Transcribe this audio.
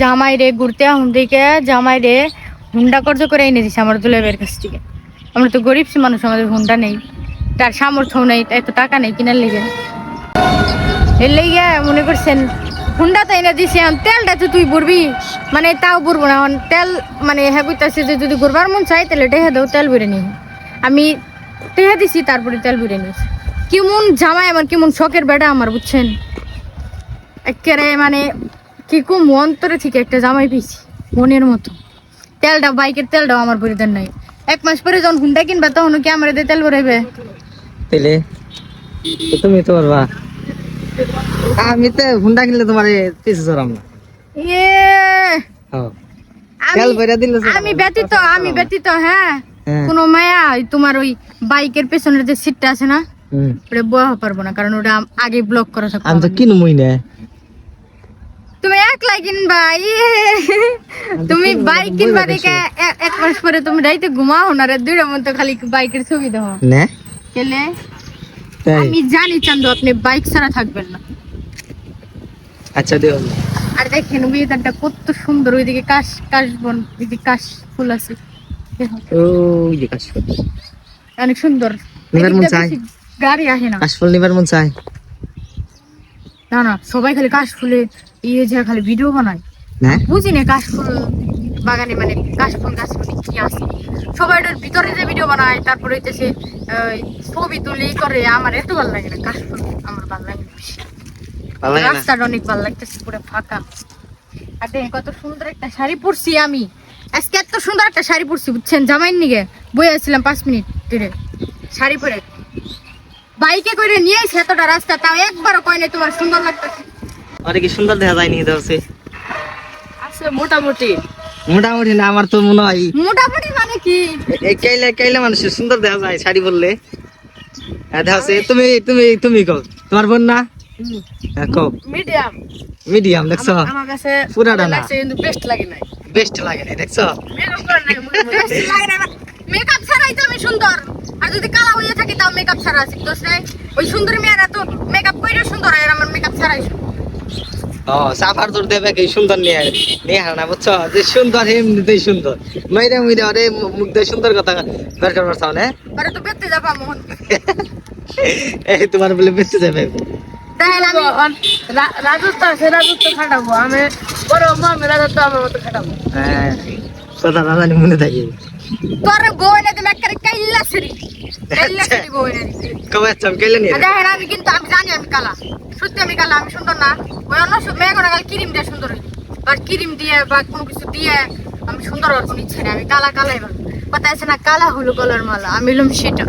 জামাই রে ঘুরতে হুন্দিকে জামাই রে, হুন্ডা কর্জ করে এনে দিছে আমার দুলাবের কাছ থেকে। আমরা তো গরিব মানুষ, আমাদের হুন্ডা নেই, তার সামর্থ্য নেই এত টাকা নেই কিনার লেগে। এর লেগে মনে করছেন, হুন্ডা তো এনে দিছে তেলটা তো তুই বুড়বি মানে তাও বুড়বো না তেল মানে হ্যাঁ কইতাছে যে যদি ঘুরবার মন চাই তাহলে টেহে দাও, তেল বুড়ে নি আমি টেহে দিছি, তারপরে তেল বুড়ে নিয়েছি। কেমন জামাই, আমার কেমন শখের বেটা আমার, বুঝছেন? একেবারে মানে কি কম অন্তরে থেকে একটা জামাই পেয়েছি মনের মতো। তেলটা বাইকের তেলটাও আমার পরিধান নাই। এক মাস পরে যখন হুন্ডা কিনবা তখন কি আমার তেল ভরাইবে? তাইলে তো তুমি তো পারবা আমি তো হুন্ডা কিনলে তোমার পিছু চড়াম না। ইয়ে হ্যাঁ। আমি- তেল ভরে দিলে। আমি ব্যতীত আমি ব্যতীত হ্যাঁ। হ্যাঁ। কোনো মায়া তোমার ওই বাইকের পেছনের যে সিটটা আছে না। ওটা বয়া পারব না কারণ ওটা আগে ব্লক করা থাকবে আমি তো কিনুমই না। তুমি একলাই কিনবা ইয়ে। তুমি বাইক কিনবা দেখে এক মাস পরে তুমি রাইতে ঘুমাও না রে দুইটার মধ্যে খালি বাইকের ছবি দেখো। না। কেলে? আমি জানি চান্দু আপনি বাইক ছাড়া থাকবেন না। আচ্ছা দেও। আর দেখেন ওয়েদারটা কত সুন্দর ওইদিকে কাশ কাশ বন ওইদিকে কাশ ফুল আছে। ওই যে কাশফুল অনেক সুন্দর। মন গাড়ি আসে না। কাশফুল নিবার মন চায়। না না সবাই খালি কাশ ফুলে ইয়ে যে খালি ভিডিও বানায়। না বুঝি না কাশ ফুল বাগানে মানে কাশ ফুল গাছ ফুল কি আছে। সবাই ওটার ভিতরে যে ভিডিও বানায় তারপরে হইতেছে আহ, ছবি তুলি করে আমার এত ভালো লাগে না কাশ ফুল আমার ভালো লাগে রাস্তাটা অনেক ভালো লাগতেছে পুরো ফাঁকা। আর দেখেন কত সুন্দর একটা শাড়ি পরছি আমি। আজকে এত সুন্দর একটা শাড়ি পরছি বুঝছেন? জামাইন নিগে বই আসছিলাম পাঁচ মিনিট ধরে। শাড়ি পরে। বাইকে করে নিয়ে এসে এতটা রাস্তা তাও একবারও কয় নাই তোমার সুন্দর লাগতেছে। আরে কি সুন্দর দেখা যায় নি ধরছে আছে মোটামুটি। মোটামুটি না আমার তো মনে হয় মোটামুটি মানে কি? এই কাইলে কাইলে মানুষের সুন্দর দেখা যায় শাড়ি বললে হ্যাঁ দেখা যাচ্ছে তুমি তুমি তুমি কও। তোমার বোন না? হ্যাঁ কও। মিডিয়াম। মিডিয়াম দেখছ? আমার কাছে পুরাটা না। লাগছে কিন্তু বেস্ট লাগে নাই। বেস্ট লাগে না দেখছ? বেস্ট লাগে না মেকআপ ছাড়াই তো আমি সুন্দর আর যদি কালা হয়ে থাকি তাও মেকআপ ছাড়া আছি দোষ নাই ওই সুন্দর মেয়েরা তো মেকআপ কইরে সুন্দর আর আমার মেকআপ ছাড়াই ও সাফার তোর দেবে কি সুন্দর নিয়ে নিয়ে হার না বুঝছ? যে সুন্দর এমনিতেই সুন্দর। মাইরা মুইরা ওরে মুখ দিয়ে সুন্দর কথা বের করবার চাও না। পরে তো বেতে যাবা মোহন। এই তোমার বলে বেঁচে যাবে। তাহলে আমি রাজত্ব আছে রাজত্ব খাটাবো। আমি বড় মা আমি রাজত্ব আমার মতো খাটাবো। হ্যাঁ কথা জানি মনে থাকে। তোর বউ এনে তুমি একেবারে কাইল্লা সেরি কাইল্লা সেরি বউ এনে দিছি। কবে কেলে নিয়ে আর দেখেন আমি কিন্তু আমি জানি আমি কালা সত্যি আমি কালা আমি সুন্দর না ওই অন্য সব মেয়ে কোনো কাল ক্রিম দিয়ে সুন্দর হই বা ক্রিম দিয়ে বা কোনো কিছু দিয়ে আমি সুন্দর হওয়ার কোনো ইচ্ছে নেই আমি কালা কালাই ভালো কথা আছে না কালা হলো কলার মালা আমি হলাম সেটা